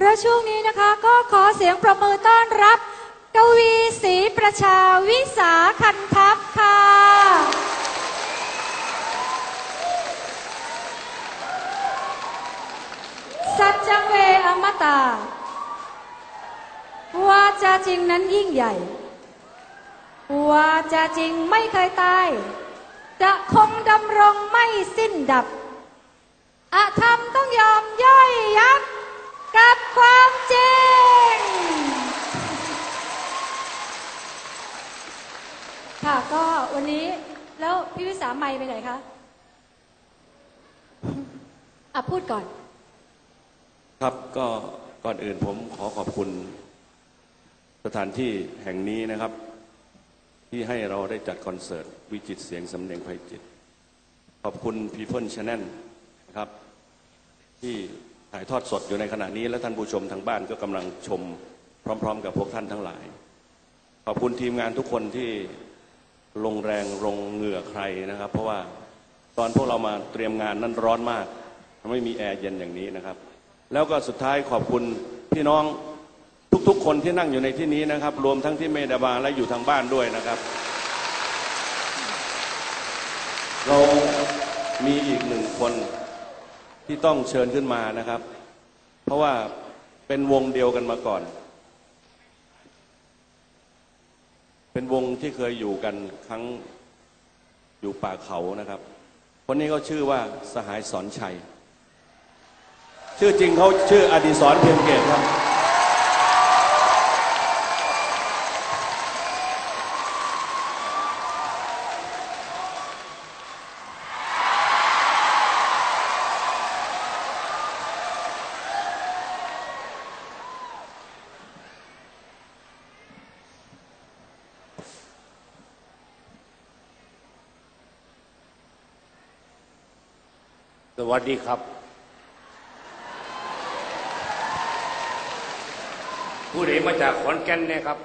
และช่วงนี้นะคะก็ขอเสียงประมือต้อนรับ กวีศรีประชาวิสาคันทัพค่ะ สัจจเวอมตา วาจาจริงนั้นยิ่งใหญ่ วาจาจริงไม่เคยตาย จะคงดำรงไม่สิ้นดับอธรรมต้องยอมย่อยยับ กับความจริง ค่ะก็วันนี้แล้วพี่วิสาไม่ไปไหนคะอะพูดก่อน ครับก็ก่อนอื่นผมขอขอบคุณสถานที่แห่งนี้นะครับ ที่ให้เราได้จัดคอนเสิร์ต วิจิตเสียงสำเนียงไพจิต ขอบคุณ People Channel นะครับ ที่ ถ่ายทอดสดอยู่ในขณะนี้ และท่านผู้ชมทางบ้านก็กำลังชมพร้อม ๆ กับพวกท่านทั้งหลาย ขอบคุณทีมงานทุกคนที่ลงแรงลงเหงื่อใครนะครับ เพราะว่าตอนพวกเรามาเตรียมงานนั้นร้อนมากไม่มีแอร์เย็นอย่างนี้นะครับ แล้วก็สุดท้ายขอบคุณพี่น้องทุกๆ คนที่นั่งอยู่ในที่นี้นะครับ รวมทั้งที่เมดาบาและอยู่ทางบ้านด้วยนะครับ เรามีอีกหนึ่งคน ที่ต้องเชิญขึ้นมานะครับ เพราะว่าเป็นวงเดียวกันมาก่อน เป็นวงที่เคยอยู่กันครั้งอยู่ป่าเขานะครับ คนนี้เขาชื่อว่าสหายสอนชัย ชื่อจริงเขาชื่ออดีศรเพียงเกตครับ สวัสดีครับ ผู้ใดมาจากขอนแก่นเนี่ยครับ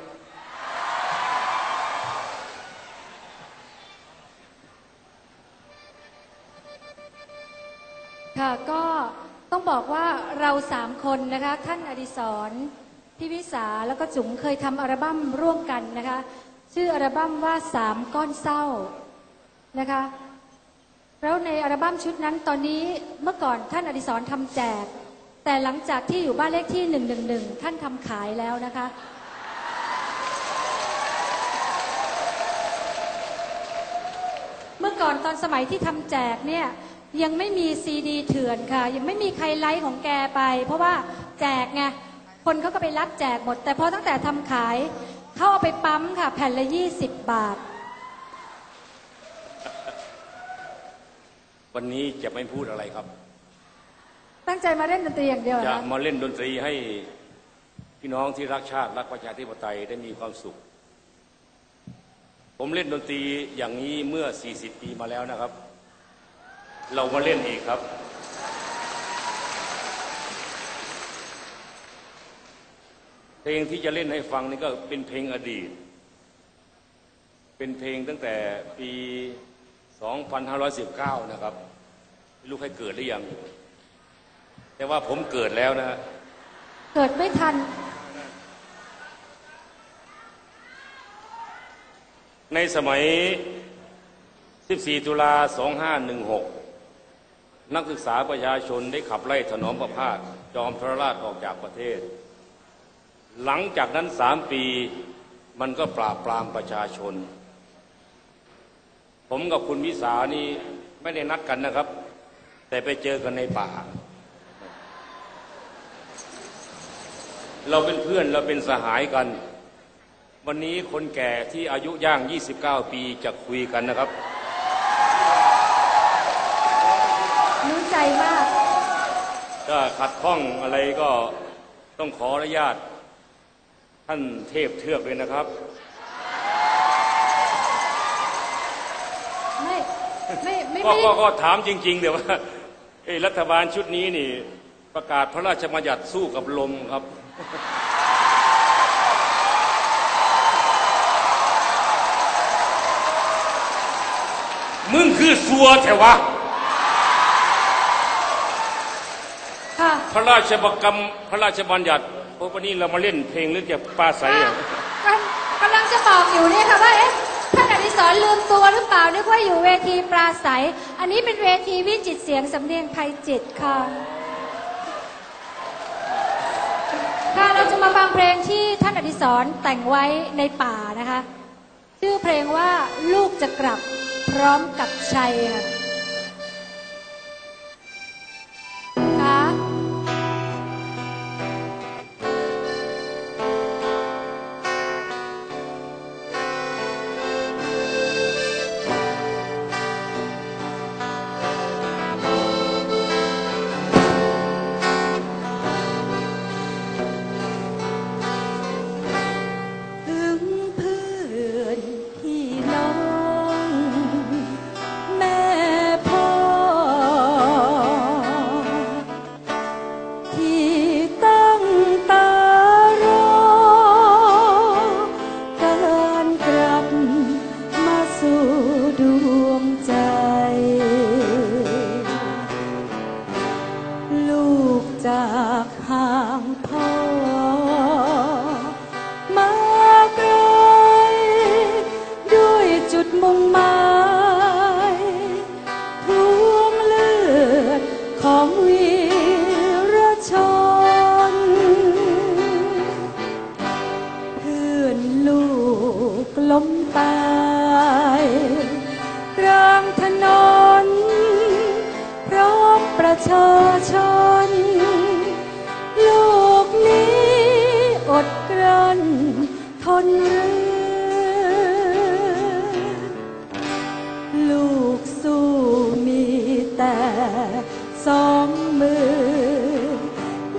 ค่ะก็ต้องบอกว่าเราสามคนนะคะ ท่านอดิศรพี่วิสาแล้วก็จุ๋มเคยทำอัลบั้มร่วมกันนะคะ ชื่ออัลบั้มว่าสามก้อนเศร้านะคะ แล้วในอัลบั้มชุดนั้นตอนนี้เมื่อก่อนท่านอดิศรทำแจก แต่หลังจากที่อยู่บ้านเลขที่หนึ่งหนึ่งหนึ่งท่านทำขายแล้วนะคะ เมื่อก่อนตอนสมัยที่ทำแจกเนี่ยยังไม่มีซีดีเถื่อนค่ะ ยังไม่มีใครไลฟ์ของแกไป เพราะว่าแจกไงคนเขาก็ไปรับแจกหมด แต่พอตั้งแต่ทำขายเขาเอาไปปั๊มค่ะ แผ่นละ 20 บาท วันนี้จะไม่พูดอะไรครับ ตั้งใจมาเล่นดนตรีอย่างเดียวเหรอจะคะมาเล่นดนตรีให้พี่น้องที่รักชาติรักประชาธิปไตยได้มีความสุข ผมเล่นดนตรีอย่างนี้เมื่อ 40 ปีมาแล้วนะครับ เรามาเล่นอีกครับ เพลงที่จะเล่นให้ฟังนี่ก็เป็นเพลงอดีต เป็นเพลงตั้งแต่ปี 2519 นะครับไม่รู้ใครเกิดหรือยัง แต่ว่าผมเกิดแล้วนะฮะเกิดไม่ทัน ในสมัย 14 ตุลา 2516 นักศึกษาประชาชนได้ขับไล่ถนอมประพาสจอมทรราชออกจากประเทศ หลังจากนั้นสามปีมันก็ปราบปรามประชาชน ผมกับคุณวิสานี่ไม่ได้นัดกันนะครับ แต่ไปเจอกันในป่า เราเป็นเพื่อนเราเป็นสหายกัน วันนี้คนแก่ที่อายุย่าง 29 ปีจะคุยกันนะครับ รู้ใจมาก ถ้าขัดข้องอะไรก็ต้องขออนุญาต ท่านเทพเทือกเลยนะครับ ไม่ไม่ไม่ ก็ไม่ก็ก็ถามจริง ๆเดี๋ยวว่าเอ้ยรัฐบาลชุดนี้นี่ ประกาศพระราชบัญญัติสู้กับลมครับ มึงคือสัวแถวะค่ะพระราชบัญญัติพระราชบัญญัติเพราะวันนี้เรามาเล่นเพลงหรือจะปราศัยอะกำลังจะบอกอยู่เนี่ยค่ะว่าเอ๊ะ สอนลืมตัวหรือเปล่านึกว่าอยู่เวทีปราศัย อันนี้เป็นเวทีวิจิตเสียงสำเนียงไพจิตค่ะ ค่ะเราจะมาฟังเพลงที่ท่านอดิศรแต่งไว้ในป่านะคะ ชื่อเพลงว่าลูกจะกลับพร้อมกับชัยค่ะ นเรือลูกสู้มีแต่สองมือ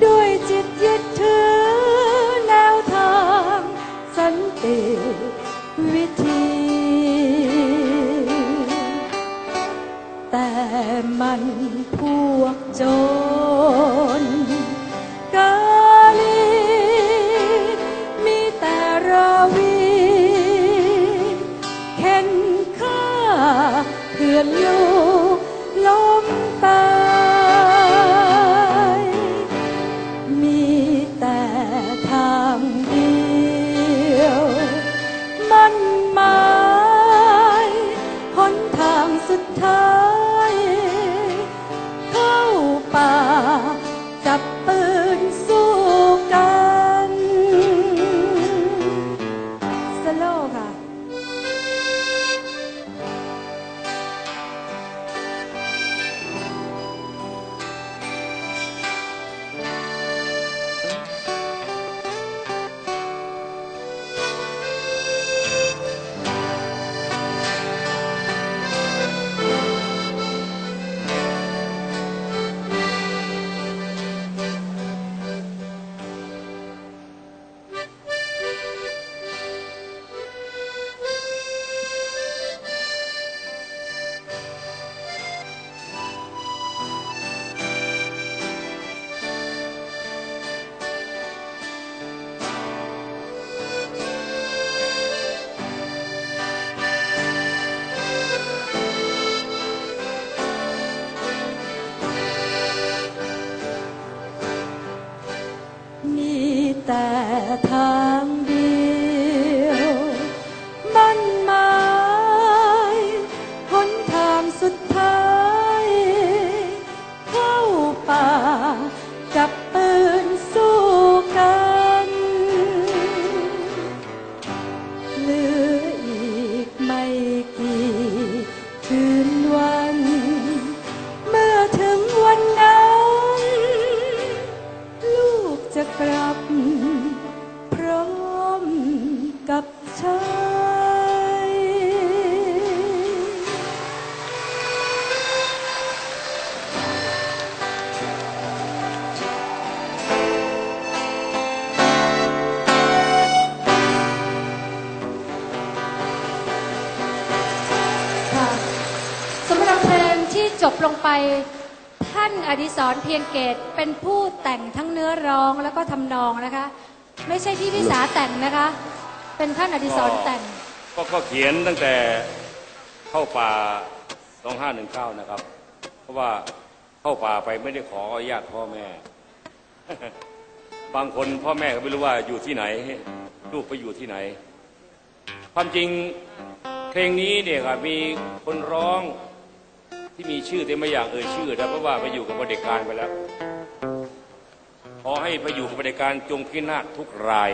ด้วยจิตยึดถือแนวทางสันติวิธี เที่จบลงไป ท่านอดิศรเพียงเกตเป็นผู้แต่งทั้งเนื้อร้องแล้วก็ทำนองนะคะ ไม่ใช่ที่พิสาแต่งนะคะ เป็นท่านอดิศรแต่งก็ก็เขียนตั้งแต่เข้าป่า 2519 นะครับ เพราะว่าเข้าป่าไปไม่ได้ขออนุญาตพ่อแม่ บางคนพ่อแม่ก็ไม่รู้ว่าอยู่ที่ไหน ลูกไปอยู่ที่ไหน ความจริงเพลงนี้เนี่ยครับมีคนร้อง ที่มีชื่อแต่ไม่อยากเอ่ยชื่อนะเพราะว่าไปอยู่กับประเด็จการไปแล้ว ขอให้ไปอยู่กับประเด็จการจงพินาศทุกราย